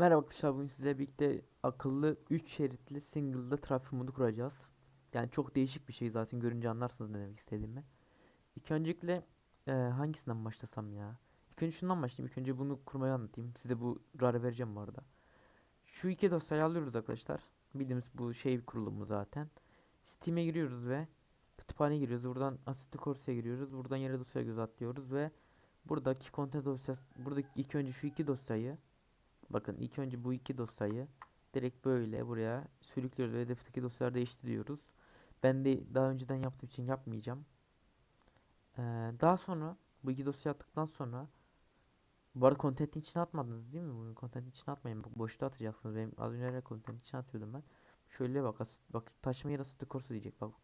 Merhaba arkadaşlar bugün sizlerle birlikte akıllı 3 şeritli single'da trafik modu kuracağız. Yani çok değişik bir şey zaten görünce anlarsınız ne demek istediğimi. İlk öncelikle e, hangisinden başlasam ya? İlk önce şundan başlayayım. İlk önce bunu kurmayı anlatayım. Size bu RAR'ı vereceğim bu arada. Şu iki dosyayı alıyoruz arkadaşlar. Bildiğimiz bu şey kurulumu zaten. Steam'e giriyoruz ve kütüphaneye giriyoruz. Buradan Assetto Corsa'ya giriyoruz. Buradan yere dosyaya göz atlıyoruz ve buradaki content dosyası buradaki ilk önce şu iki dosyayı Bakın ilk önce bu iki dosyayı direkt böyle buraya sürüklüyoruz ve hedefteki dosyaları değiştiriyoruz. Ben de daha önceden yaptığım için yapmayacağım. Ee, daha sonra bu iki dosya attıktan sonra bu arada contentin içine atmadınız değil mi? Bunu contentin içine atmayın. Boşta atacaksınız. Benim az önce contentin içine atıyordum ben. Şöyle bak asit, bak taşıma yer asit korsu diyecek bak.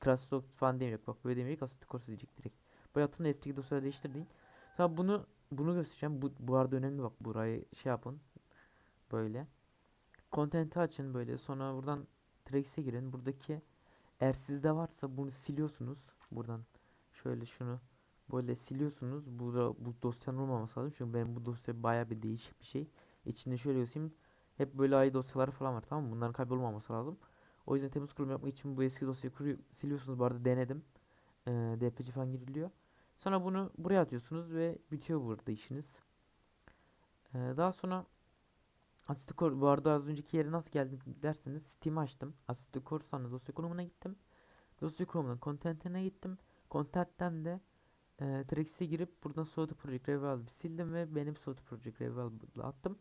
Krasok falan demeyecek bak böyle demeyecek asit korsu diyecek direkt. Bu atın F2 dosyaları değiştirdiğin. Sonra bunu bunu göstereceğim. Bu, bu arada önemli bak burayı şey yapın böyle. Content'i açın böyle. Sonra buradan Trax'e girin. Buradaki eğer sizde varsa bunu siliyorsunuz. Buradan şöyle şunu böyle siliyorsunuz. Bu da bu dosyanın olmaması lazım. Çünkü benim bu dosya baya bir değişik bir şey. İçinde şöyle göstereyim. Hep böyle ayı dosyaları falan var tamam mı? Bunların kaybolmaması lazım. O yüzden temiz kurulum yapmak için bu eski dosyayı kuruyor, siliyorsunuz. Bu arada denedim. Ee, DPC falan giriliyor. Sonra bunu buraya atıyorsunuz ve bitiyor burada işiniz. Ee, daha sonra Assetto Core bu arada az önceki yere nasıl geldim derseniz Steam'i açtım. Assetto Core sonra dosya konumuna gittim. Dosya konumunun content'ine gittim. Content'ten de e, Trex'e girip buradan Soda Project Revolve'ı sildim ve benim Soda Project Revolve'ı attım.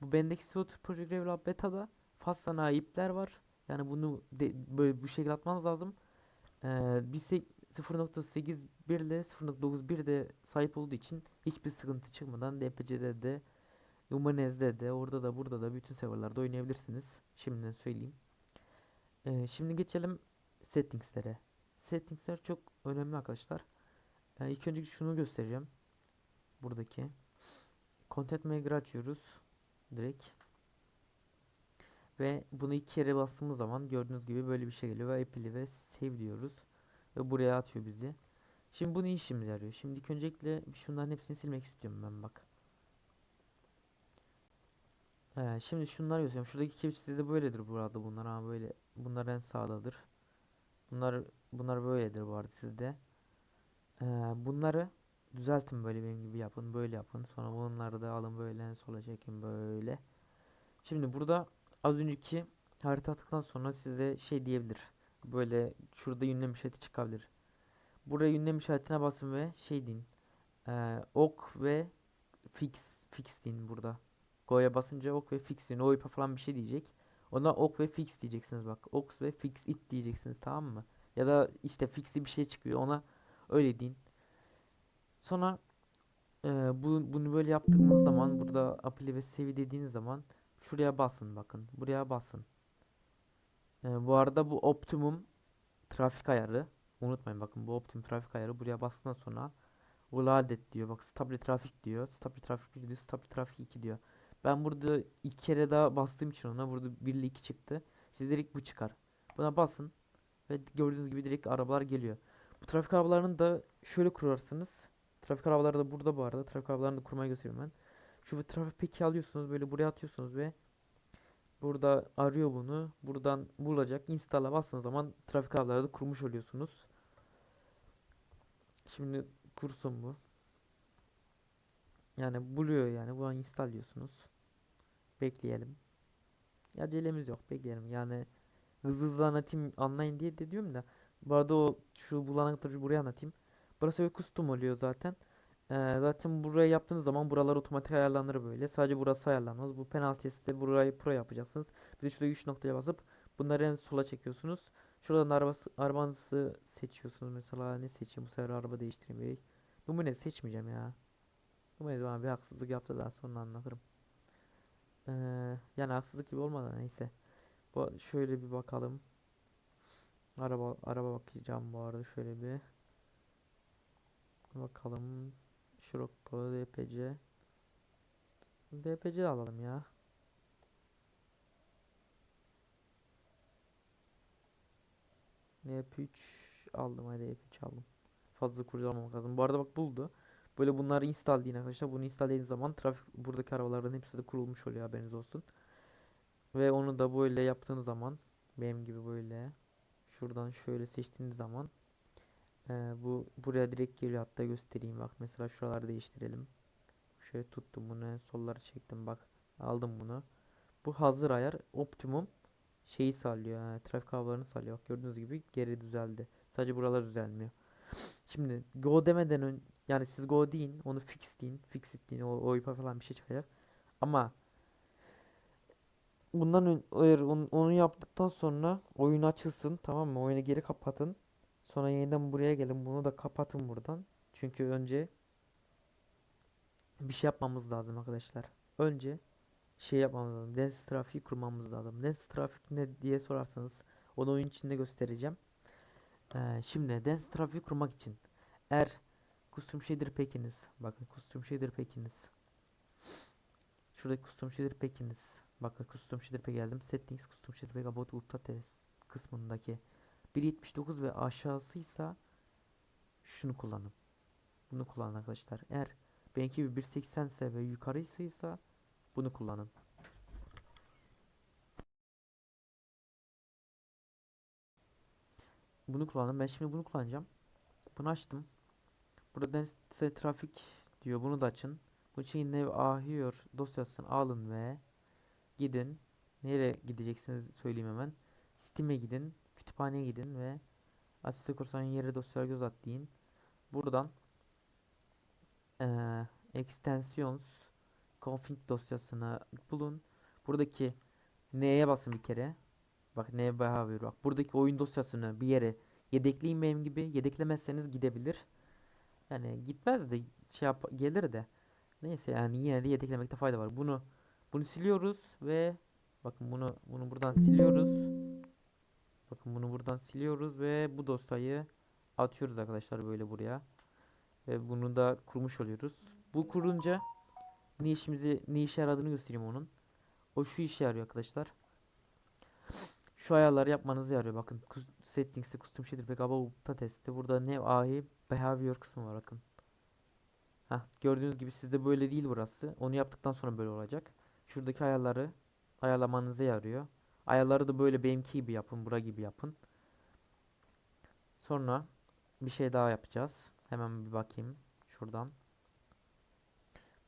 Bu bendeki Soda Project Revolve beta'da Fastana ipler var. Yani bunu de, böyle bu şekilde atmanız lazım. Ee, bir 0.81 ile 0.91 de sahip olduğu için hiçbir sıkıntı çıkmadan DPC'de de Numanez'de de orada da burada da bütün serverlarda oynayabilirsiniz. Şimdiden söyleyeyim. Ee, şimdi geçelim settingslere. Settingsler çok önemli arkadaşlar. Ee, ilk önce şunu göstereceğim. Buradaki. Content Manager'ı açıyoruz. Direkt. Ve bunu iki kere bastığımız zaman gördüğünüz gibi böyle bir şey geliyor. Ve apply ve save diyoruz. Ve buraya atıyor bizi. Şimdi bu ne işimize yarıyor? Şimdi öncelikle şunların hepsini silmek istiyorum ben bak. Ee, şimdi şunları göstereyim. Şuradaki kepçe sizde böyledir burada bunlar ama böyle bunlar en sağdadır. Bunlar bunlar böyledir bu arada sizde. Ee, bunları düzeltin böyle benim gibi yapın. Böyle yapın. Sonra bunları da alın böyle en sola çekin böyle. Şimdi burada az önceki harita attıktan sonra size şey diyebilir. Böyle şurada ünlem işareti çıkabilir. Buraya ünlem işaretine basın ve şey deyin. Ee, ok ve fix fix deyin burada. Go'ya basınca ok ve fix diyor. No falan bir şey diyecek. Ona ok ve fix diyeceksiniz bak. Ok ve fix it diyeceksiniz tamam mı? Ya da işte fix'i bir şey çıkıyor. Ona öyle deyin. Sonra e, bu, bunu böyle yaptığımız zaman burada apply ve save dediğiniz zaman şuraya basın bakın. Buraya basın. E, bu arada bu optimum trafik ayarı. Unutmayın bakın bu optimum trafik ayarı buraya bastıktan sonra Uladet diyor. Bak stabil trafik diyor. Stabil trafik 1 diyor. Stabil trafik 2 diyor. Ben burada iki kere daha bastığım için ona burada 1 ile 2 çıktı. Siz direkt bu çıkar. Buna basın. Ve gördüğünüz gibi direkt arabalar geliyor. Bu trafik arabalarını da şöyle kurarsınız. Trafik arabaları da burada bu arada. Trafik arabalarını da kurmayı gösteriyorum ben. Şu trafik peki alıyorsunuz böyle buraya atıyorsunuz ve burada arıyor bunu. Buradan bulacak. Install'a bastığınız zaman trafik arabaları da kurmuş oluyorsunuz. Şimdi kursun bu. Yani buluyor yani. Bu an install diyorsunuz. Bekleyelim. Ya acelemiz yok. Bekleyelim. Yani hızlı hızlı anlatayım anlayın diye de diyorum da. Bu arada o şu bulana kadar buraya anlatayım. Burası bir custom oluyor zaten. Zaten buraya yaptığınız zaman buralar otomatik ayarlanır böyle. Sadece burası ayarlanmaz. Bu penaltisi de burayı pro yapacaksınız. Bir de şurada 3 noktaya basıp bunları en sola çekiyorsunuz. Şuradan arabası, arabanızı seçiyorsunuz. Mesela ne seçeyim bu sefer araba değiştireyim. Numune seçmeyeceğim ya. Numune bana bir haksızlık yaptı daha sonra anlatırım. Ee, yani haksızlık gibi olmadı neyse. Bu şöyle bir bakalım. Araba araba bakacağım bu arada şöyle bir. Bakalım. Şurokko DPC. DPC alalım ya. NP3 aldım hadi NP3 aldım. Fazla kurcalamamak lazım. Bu arada bak buldu. Böyle bunları install deyin arkadaşlar. Bunu install ettiğiniz zaman trafik buradaki arabaların hepsi de kurulmuş oluyor haberiniz olsun. Ve onu da böyle yaptığınız zaman benim gibi böyle şuradan şöyle seçtiğiniz zaman eee, bu buraya direkt geliyor hatta göstereyim bak mesela şuraları değiştirelim. Şöyle tuttum bunu en solları çektim bak aldım bunu. Bu hazır ayar optimum şeyi sağlıyor ha, trafik havalarını sağlıyor. Bak gördüğünüz gibi geri düzeldi. Sadece buralar düzelmiyor. Şimdi go demeden ön yani siz go deyin onu fix deyin fix it deyin o OIP'a falan bir şey çıkacak. Ama bundan ön, onu yaptıktan sonra oyun açılsın tamam mı? Oyunu geri kapatın. Sonra yeniden buraya gelin bunu da kapatın buradan. Çünkü önce bir şey yapmamız lazım arkadaşlar. Önce şey yapmamız lazım. Dens trafiği kurmamız lazım. Dens trafik ne diye sorarsanız onu oyun içinde göstereceğim. Ee, şimdi dens trafiği kurmak için eğer custom shader pack'iniz bakın custom shader pack'iniz şuradaki custom shader pack'iniz bakın custom shader pack geldim settings custom shader pack about ultra test kısmındaki 1.79 ve aşağısıysa şunu kullanın. Bunu kullanın arkadaşlar. Eğer benimki bir 1.80 ise ve yukarısıysa bunu kullanın. Bunu kullanın. Ben şimdi bunu kullanacağım. Bunu açtım. Burada dense trafik diyor. Bunu da açın. Bu için nev ahıyor dosyasını alın ve gidin. Nereye gideceksiniz söyleyeyim hemen. Steam'e gidin. Kütüphaneye gidin ve Asiste kursan yere dosyalar göz at deyin. Buradan eee extensions config dosyasını bulun. Buradaki N'ye basın bir kere. Bak ne behavior bak. Buradaki oyun dosyasını bir yere yedekleyin benim gibi. Yedeklemezseniz gidebilir. Yani gitmez de şey yap gelir de. Neyse yani yine de yedeklemekte fayda var. Bunu bunu siliyoruz ve bakın bunu bunu buradan siliyoruz. Bakın bunu buradan siliyoruz ve bu dosyayı atıyoruz arkadaşlar böyle buraya. Ve bunu da kurmuş oluyoruz. Bu kurunca ne işimizi ne işe yaradığını göstereyim onun. O şu işe yarıyor arkadaşlar. Şu ayarları yapmanızı yarıyor. Bakın settings'te custom shader pack about'ta testi. Burada ne ahi behavior kısmı var bakın. Heh, gördüğünüz gibi sizde böyle değil burası. Onu yaptıktan sonra böyle olacak. Şuradaki ayarları ayarlamanıza yarıyor. Ayarları da böyle benimki gibi yapın. Bura gibi yapın. Sonra bir şey daha yapacağız. Hemen bir bakayım. Şuradan.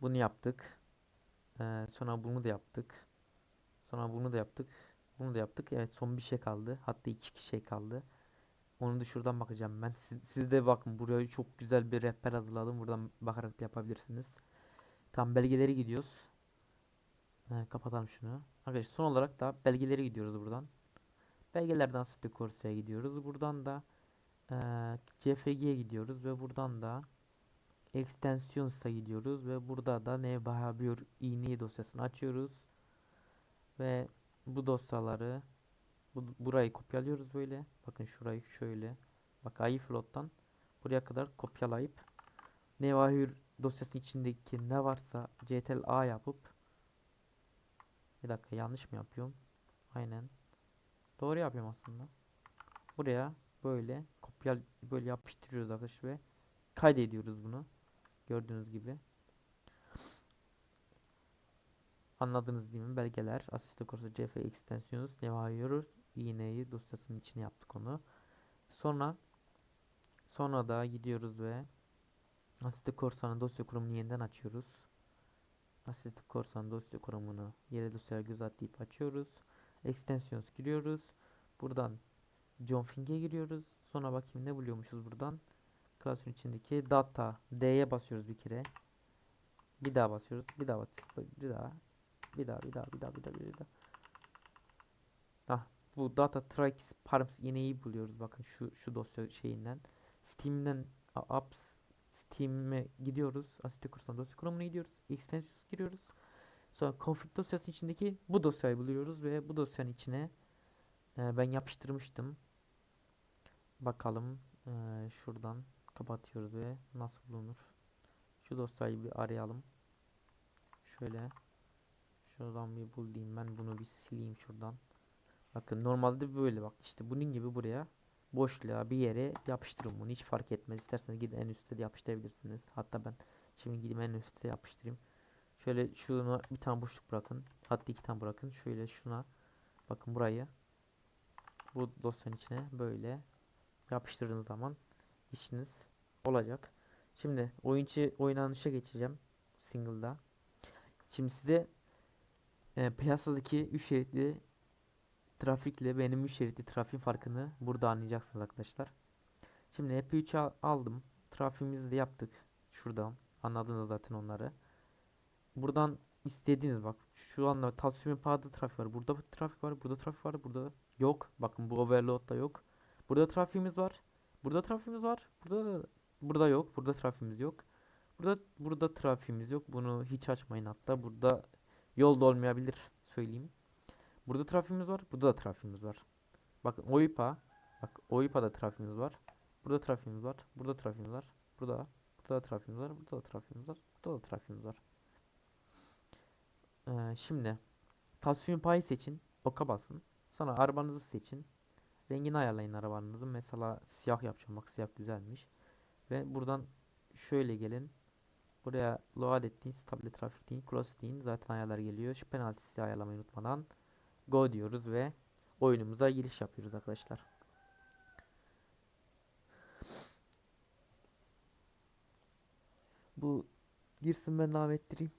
Bunu yaptık. Ee, sonra bunu da yaptık. Sonra bunu da yaptık. Bunu da yaptık. Evet son bir şey kaldı. Hatta iki şey kaldı. Onu da şuradan bakacağım ben. Siz, siz de bakın buraya çok güzel bir rehber hazırladım. Buradan bakarak yapabilirsiniz. Tam belgeleri gidiyoruz. Ee, kapatalım şunu. Arkadaşlar son olarak da belgeleri gidiyoruz buradan. Belgelerden City Course'ya gidiyoruz. Buradan da eee CFG'ye gidiyoruz ve buradan da Extensions'a gidiyoruz ve burada da ne behavior ini dosyasını açıyoruz. Ve bu dosyaları bu, burayı kopyalıyoruz böyle. Bakın şurayı şöyle. Bak iFloat'tan buraya kadar kopyalayıp Nevahir dosyasının içindeki ne varsa ctrl A yapıp bir dakika yanlış mı yapıyorum? Aynen. Doğru yapıyorum aslında. Buraya böyle kopya böyle yapıştırıyoruz arkadaşlar ve kaydediyoruz bunu. Gördüğünüz gibi. Anladınız değil mi? Belgeler, asiste kursu, CF extensions, Nevahir iğneyi dosyasının içine yaptık onu. Sonra sonra da gidiyoruz ve Asite Korsan'ın dosya kurumunu yeniden açıyoruz. Asite Korsan dosya kurumunu yere dosya göz atlayıp açıyoruz. Extensions giriyoruz. Buradan John Fing'e giriyoruz. Sonra bakayım ne buluyormuşuz buradan. Klasörün içindeki data D'ye basıyoruz bir kere. Bir daha basıyoruz. Bir daha basıyoruz. Bir daha. Bir daha, bir daha, bir daha, bir daha, bir daha. Ah, bu data tracks params iğneyi buluyoruz. Bakın şu şu dosya şeyinden. Steam'den apps Steam'e gidiyoruz. Asite kursan dosya kurumuna gidiyoruz. Extensions giriyoruz. Sonra config dosyasının içindeki bu dosyayı buluyoruz ve bu dosyanın içine e, ben yapıştırmıştım. Bakalım e, şuradan kapatıyoruz ve nasıl bulunur? Şu dosyayı bir arayalım. Şöyle şuradan bir bulayım ben bunu bir sileyim şuradan. Bakın normalde böyle bak işte bunun gibi buraya boşluğa bir yere yapıştırın bunu. Hiç fark etmez. İsterseniz gidin en üstte de yapıştırabilirsiniz. Hatta ben şimdi gideyim en üstte yapıştırayım. Şöyle şunu bir tane boşluk bırakın. Hatta iki tane bırakın. Şöyle şuna bakın burayı bu dosyanın içine böyle yapıştırdığınız zaman işiniz olacak. Şimdi oyuncu oynanışa geçeceğim single'da. Şimdi size e, piyasadaki 3 şeritli trafikle benim 3 şeritli trafiğin farkını burada anlayacaksınız arkadaşlar. Şimdi MP3 al- aldım. Trafiğimizi de yaptık. Şuradan. Anladınız zaten onları. Buradan istediğiniz bak. Şu anda Tasvim Pa'da trafik var. Burada trafik var. Burada trafik var. Burada yok. Bakın bu overload'da yok. Burada trafiğimiz var. Burada trafiğimiz var. Burada burada yok. Burada trafiğimiz yok. Burada burada trafiğimiz yok. Bunu hiç açmayın hatta. Burada yol da olmayabilir söyleyeyim. Burada trafiğimiz var. Burada da trafiğimiz var. Bakın OIPA. Bak OIPA'da trafiğimiz var. Burada trafiğimiz var. Burada trafiğimiz var. Burada. Burada da trafiğimiz var. Burada da trafiğimiz var. Burada da trafiğimiz var. Ee, şimdi tasvim payı seçin. Oka basın. Sonra arabanızı seçin. Rengini ayarlayın arabanızın. Mesela siyah yapacağım. Bak siyah güzelmiş. Ve buradan şöyle gelin. Buraya load ettiğin stable trafik deyin. Close deyin. Zaten ayarlar geliyor. Şu penaltisi ayarlamayı unutmadan go diyoruz ve oyunumuza giriş yapıyoruz arkadaşlar. Bu girsin ben devam ettireyim.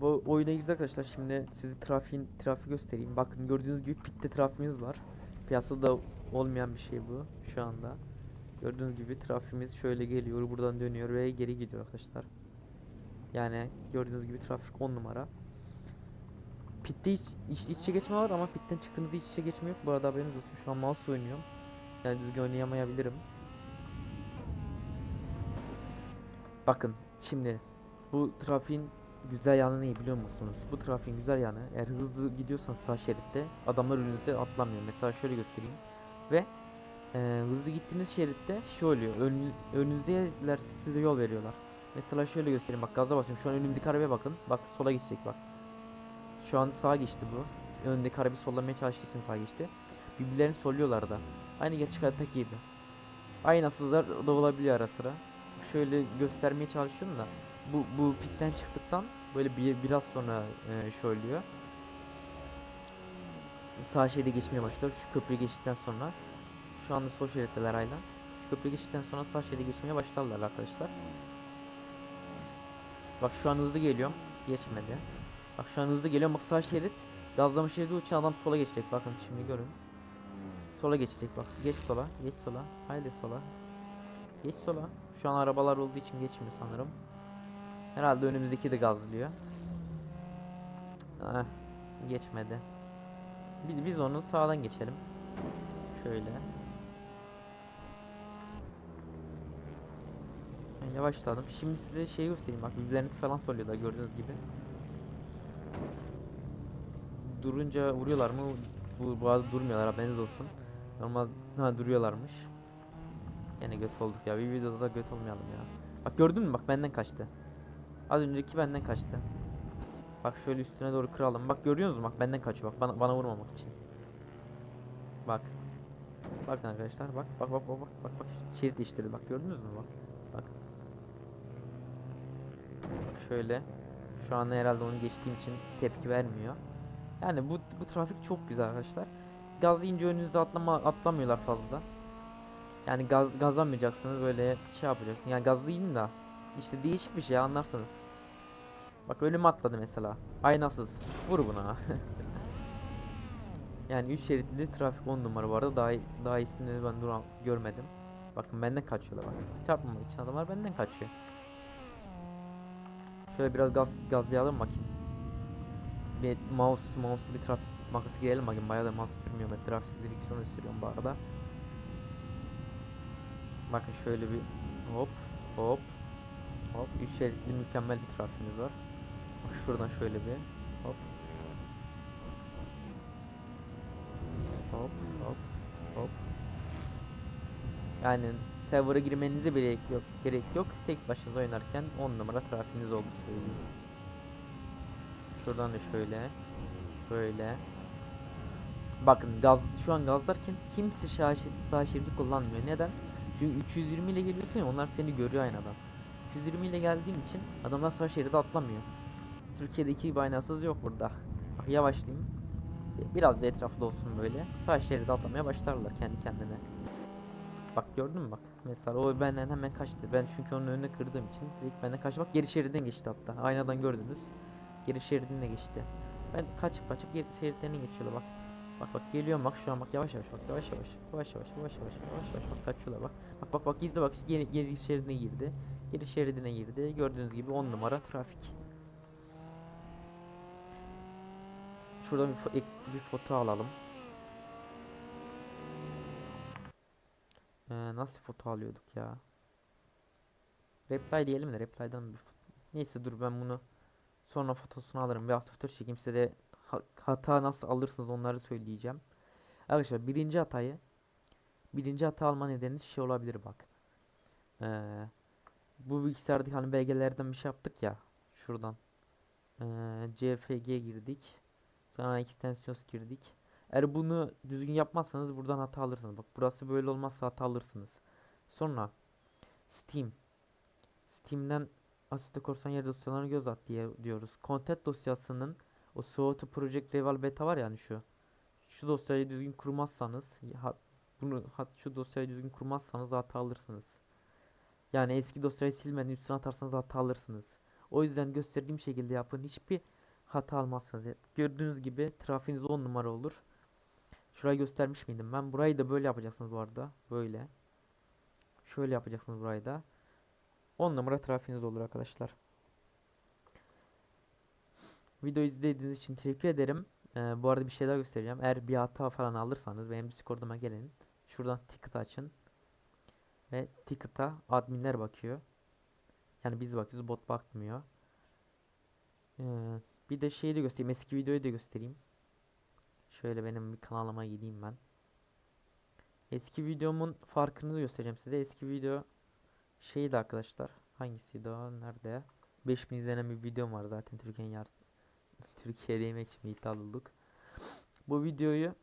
Bu oyuna girdik arkadaşlar. Şimdi size trafiğin trafik göstereyim. Bakın gördüğünüz gibi pitte trafiğimiz var. Piyasada olmayan bir şey bu şu anda. Gördüğünüz gibi trafiğimiz şöyle geliyor, buradan dönüyor ve geri gidiyor arkadaşlar. Yani gördüğünüz gibi trafik 10 numara. Pitte iç, iç, iç içe geçme var ama pitten çıktığınızda iç içe geçme yok. Bu arada haberiniz olsun. Şu an mouse oynuyorum. Yani düzgün oynayamayabilirim. Bakın şimdi bu trafiğin güzel yanı ne biliyor musunuz? Bu trafiğin güzel yanı eğer hızlı gidiyorsan sağ şeritte adamlar önünüze atlamıyor. Mesela şöyle göstereyim. Ve e, hızlı gittiğiniz şeritte şu oluyor. Önü, önünüzdeler size yol veriyorlar. Mesela şöyle göstereyim bak gaza basıyorum. Şu an önümdeki arabaya bakın. Bak sola geçecek bak. Şu an sağa geçti bu. Önündeki arabayı sollamaya çalıştığı için sağa geçti. Birbirlerini solluyorlar da. Aynı gerçek hayattaki gibi. Aynasızlar da olabiliyor ara sıra. Şöyle göstermeye çalışıyorum da bu bu pitten çıktıktan böyle bir biraz sonra e, oluyor. Sağ şeride geçmeye başlıyor. Şu köprüyü geçtikten sonra şu anda sol şeritteler hala. Şu köprüyü geçtikten sonra sağ şeride geçmeye başlarlar arkadaşlar. Bak şu an hızlı geliyorum. Geçmedi. Bak şu an hızlı geliyorum. Bak sağ şerit gazlama şeridi için adam sola geçecek. Bakın şimdi görün. Sola geçecek bak. Geç sola. Geç sola. Haydi sola. Geç sola. Şu an arabalar olduğu için geçmiyor sanırım. Herhalde önümüzdeki de gazlıyor. Ah, geçmedi. Biz, biz onu sağdan geçelim. Şöyle. Yavaşladım. Şimdi size şey göstereyim. Bak birbirlerinizi falan soruyorlar gördüğünüz gibi. Durunca vuruyorlar mı? Bu bazı durmuyorlar haberiniz olsun. Normal ha duruyorlarmış. Yine göt olduk ya. Bir videoda da göt olmayalım ya. Bak gördün mü? Bak benden kaçtı. Az önceki benden kaçtı. Bak şöyle üstüne doğru kıralım. Bak görüyor musunuz? Bak benden kaçıyor. Bak bana, bana vurmamak için. Bak. Bakın arkadaşlar. Bak bak bak bak bak bak bak. Şerit değiştirdi. Bak gördünüz mü? Bak. Bak. Şöyle. Şu anda herhalde onu geçtiğim için tepki vermiyor. Yani bu bu trafik çok güzel arkadaşlar. Gazlayınca önünüzde atlama atlamıyorlar fazla. Yani gaz gazlamayacaksınız böyle şey yapacaksın. Yani gazlayın da işte değişik bir şey anlarsınız. Bak önüme atladı mesela. Aynasız. Vur buna. yani 3 şeritli trafik 10 numara arada. Daha, daha iyisini ben duran görmedim. Bakın benden kaçıyorlar bak. Çarpmamak için adamlar benden kaçıyor. Şöyle biraz gaz gazlayalım bakayım. bir mouse mouse'lu bir trafik makası girelim bakayım bayağı da mouse sürmüyor ben trafik direksiyonu sürüyorum bu arada. Bakın şöyle bir hop hop hop üç şeritli mükemmel bir trafiğimiz var. Bak şuradan şöyle bir hop hop hop hop yani server'a girmenize bile gerek yok, gerek yok. Tek başınıza oynarken 10 numara trafiğiniz oldu söyleyeyim. Şuradan da şöyle böyle Bakın gaz şu an gazlarken kimse sağ, şeridi kullanmıyor. Neden? Çünkü 320 ile geliyorsun ya onlar seni görüyor aynadan. 320 ile geldiğin için adamlar sağ şeride atlamıyor. Türkiye'deki gibi aynasız yok burada. Bak yavaşlayayım. Bi- Biraz da etraflı olsun böyle. Sağ şeride atlamaya başlarlar kendi kendine. Bak gördün mü bak. Mesela o benden hemen kaçtı. Ben çünkü onun önüne kırdığım için direkt benden kaçtı. Bak geri şeriden geçti hatta. Aynadan gördünüz. Geri şeridine geçti. Ben kaçıp kaçıp geri şeritlerini geçiyorlar bak. Bak bak geliyorum bak şu an bak yavaş yavaş bak yavaş yavaş yavaş yavaş yavaş yavaş yavaş yavaş bak kaçıyorlar bak. Bak bak bak izle bak geri, geri şeridine girdi. Geri şeridine girdi. Gördüğünüz gibi 10 numara trafik. Şurada bir, fo- bir foto alalım. Ee, nasıl foto alıyorduk ya? Reply diyelim de reply'dan bir foto. Neyse dur ben bunu sonra fotosunu alırım. Hafta foto çekeyim size de ha- hata nasıl alırsınız onları söyleyeceğim. Arkadaşlar birinci hatayı birinci hata alma nedeniniz şey olabilir bak. Ee, bu bilgisayardaki hani belgelerden bir şey yaptık ya şuradan. Ee, CFG girdik. Sonra extensions girdik. Eğer bunu düzgün yapmazsanız buradan hata alırsınız. Bak burası böyle olmazsa hata alırsınız. Sonra Steam. Steam'den Assetto Corsa yer dosyalarını göz at diye diyoruz. Content dosyasının o Soğutu Project Reval Beta var yani şu. Şu dosyayı düzgün kurmazsanız ha- bunu hat şu dosyayı düzgün kurmazsanız hata alırsınız. Yani eski dosyayı silmeden üstüne atarsanız hata alırsınız. O yüzden gösterdiğim şekilde yapın. Hiçbir hata almazsınız. Gördüğünüz gibi trafiğiniz 10 numara olur. Şurayı göstermiş miydim ben? Burayı da böyle yapacaksınız bu arada. Böyle. Şöyle yapacaksınız burayı da. 10 numara trafiğiniz olur arkadaşlar. Video izlediğiniz için teşekkür ederim. Ee, bu arada bir şey daha göstereceğim. Eğer bir hata falan alırsanız benim Discord'uma gelin. Şuradan ticket açın. Ve ticket'a adminler bakıyor. Yani biz bakıyoruz bot bakmıyor. Ee, bir de şeyi de göstereyim. Eski videoyu da göstereyim. Şöyle benim bir kanalıma gideyim ben. Eski videomun farkını göstereceğim size. Eski video şeydi arkadaşlar. Hangisiydi o? Nerede? 5000 izlenen bir videom var zaten Türkiye'nin yar Türkiye'de yemek için iddialı olduk. Bu videoyu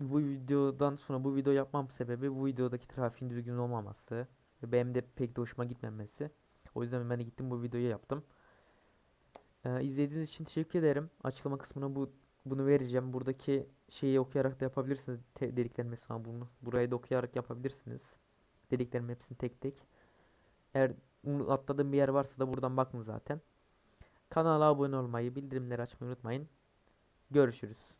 bu videodan sonra bu video yapmam sebebi bu videodaki trafiğin düzgün olmaması ve benim de pek de hoşuma gitmemesi. O yüzden ben de gittim bu videoyu yaptım. Ee, izlediğiniz için teşekkür ederim. Açıklama kısmına bu bunu vereceğim. Buradaki şeyi okuyarak da yapabilirsiniz. Te- dediklerimi mesela bunu burayı da okuyarak yapabilirsiniz. Dediklerim hepsini tek tek. Eğer atladığım bir yer varsa da buradan bakın zaten. Kanala abone olmayı, bildirimleri açmayı unutmayın. Görüşürüz.